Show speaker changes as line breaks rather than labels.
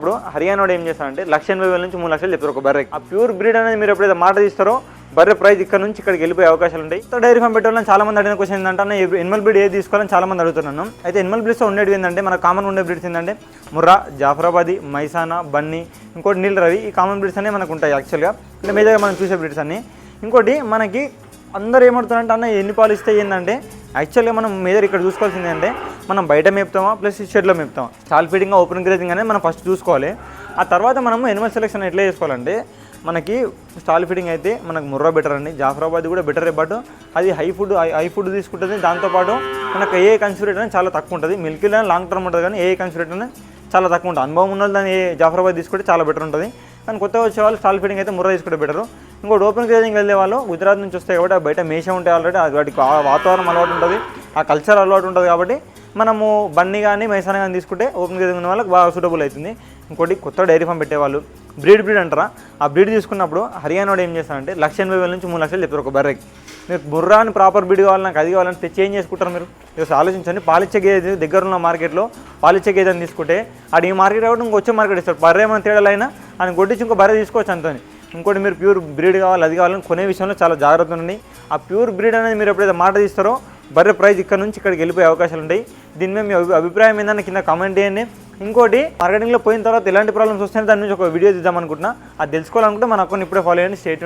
ఇప్పుడు హర్యానాడు ఏం చేస్తారంటే లక్ష ఎనభై వేల నుంచి మూడు లక్షలు చెప్తారు ఒక బర్రె ఆ ప్యూర్ బ్రీడ్ అనేది మీరు ఎప్పుడైతే మాట తీస్తారో బర్రె ప్రైస్ ఇక్కడ నుంచి ఇక్కడికి వెళ్ళిపోయే అవకాశాలు ఉంటాయి. సో డైరీ ఫామ్ పెట్టాలని చాలా మంది అడిగిన క్వశ్చన్ ఏంటంటే ఎనిమల్ బ్రీడ్ ఏది తీసుకోవాలని చాలా మంది అడుగుతున్నాను అయితే ఎనిమల్ బ్రీడ్స్ ఉండేది ఏంటంటే మన కామన్ ఉండే బ్రీడ్స్ ఏంటంటే ముర్రా జాఫరాబాది మైసానా బన్నీ ఇంకోటి నీల్ రవి ఈ కామన్ బ్రీడ్స్ అనేవి మనకు ఉంటాయి యాక్చువల్గా అంటే మేజర్గా మనం చూసే బ్రీడ్స్ అన్ని. ఇంకోటి మనకి అందరూ ఏమడుతున్నారంటే అన్న ఎన్ని పాలు ఇస్తే ఏంటంటే యాక్చువల్గా మనం మేజర్ ఇక్కడ చూసుకోవాల్సింది అంటే మనం బయట మేపుతామా ప్లస్ షెడ్లో మేపుతామా? స్టాల్ ఫీడింగ్ ఓపెన్ గ్రేజింగ్ అనేది మనం ఫస్ట్ చూసుకోవాలి. ఆ తర్వాత మనము ఎనిమల్ సెలెక్షన్ ఎట్లా చేసుకోవాలంటే మనకి స్టాల్ ఫీడింగ్ అయితే మనకు ముర్రా బెటర్ అండి. జాఫరాబాద్ కూడా బెటర్ బట్ అది హై ఫుడ్ హై ఫుడ్ తీసుకుంటుంది. దాంతోపాటు మనకు ఏ కన్సూరేట్ అనేది చాలా తక్కువ ఉంటుంది. మిల్కీలో లాంగ్ టర్మ్ ఉంటుంది కానీ ఏ కన్సూరేట్ అనేది చాలా తక్కువ ఉంటుంది. అనుభవం ఉన్న దాన్ని ఏ జాఫరాబాద్ తీసుకుంటే చాలా బెటర్ ఉంటుంది. కానీ కొత్తగా వచ్చే వాళ్ళు స్టాల్ ఫీడింగ్ అయితే ముర్రా తీసుకుంటే బెటరు ఇంకోటి ఓపెన్ గ్రేజింగ్ వెళ్ళే వాళ్ళు గుజరాత్ నుంచి వస్తాయి కాబట్టి ఆ బయట మేషం ఉంటాయి ఆల్రెడీ అది వాటికి వాతావరణం అలవాటు ఉంటుంది ఆ కల్చర్ అలవాటు ఉంటుంది కాబట్టి మనము బన్నీ కానీ మైసాన కానీ తీసుకుంటే ఓపెన్ గ్రేజింగ్ ఉన్న వాళ్ళకి బాగా సూటబుల్ అవుతుంది. ఇంకోటి కొత్త డైరీ ఫామ్ పెట్టేవాళ్ళు బ్రీడ్ బ్రీడ్ అంటారా? ఆ బ్రీడ్ తీసుకున్నప్పుడు హర్యానాడు ఏం చేస్తారంటే లక్ష ఎనభై వేల నుంచి మూడు లక్షలు చెప్తారు ఒక బర్రెకి. మీకు బుర్రా అని ప్రాపర్ బ్రీడ్ కావాలి నాకు అది కావాలని తెచ్చి ఏం చేసుకుంటారు మీరు? ఈరోజు ఆలోచించండి పాలిచ్చే గేదె దగ్గర ఉన్న మార్కెట్లో పాలిచ్చే గేదె అని తీసుకుంటే ఆడ ఈ మార్కెట్ కాబట్టి ఇంకొచ్చే మార్కెట్ ఇస్తారు బర్రె ఏమైనా తేడాలైనా అని కొట్టించి ఇంకో బర్రె తీసుకోవచ్చు అంతని. ఇంకోటి మీరు ప్యూర్ బ్రీడ్ కావాలి అది కావాలని కొనే విషయంలో చాలా జాగ్రత్త ఉండండి. ఆ ప్యూర్ బ్రీడ్ అనేది మీరు ఎప్పుడైతే మాట తీస్తారో బర్రె ప్రైజ్ ఇక్కడ నుంచి ఇక్కడికి వెళ్ళిపోయే అవకాశాలు ఉంటాయి. దీని మీద మీ అభి- అభిప్రాయం ఏంటన్నా కింద కామెంట్ చేయండి. ఇంకోటి మార్కెటింగ్లో పోయిన తర్వాత ఎలాంటి ప్రాబ్లమ్స్ వస్తాయో దాని నుంచి ఒక వీడియో తీద్దాం అనుకుంటున్నా. అది తెలుసుకోవాలనుకుంటే మన అకౌంట్ ఇప్పుడే ఫాలో చేయండి. స్టేట్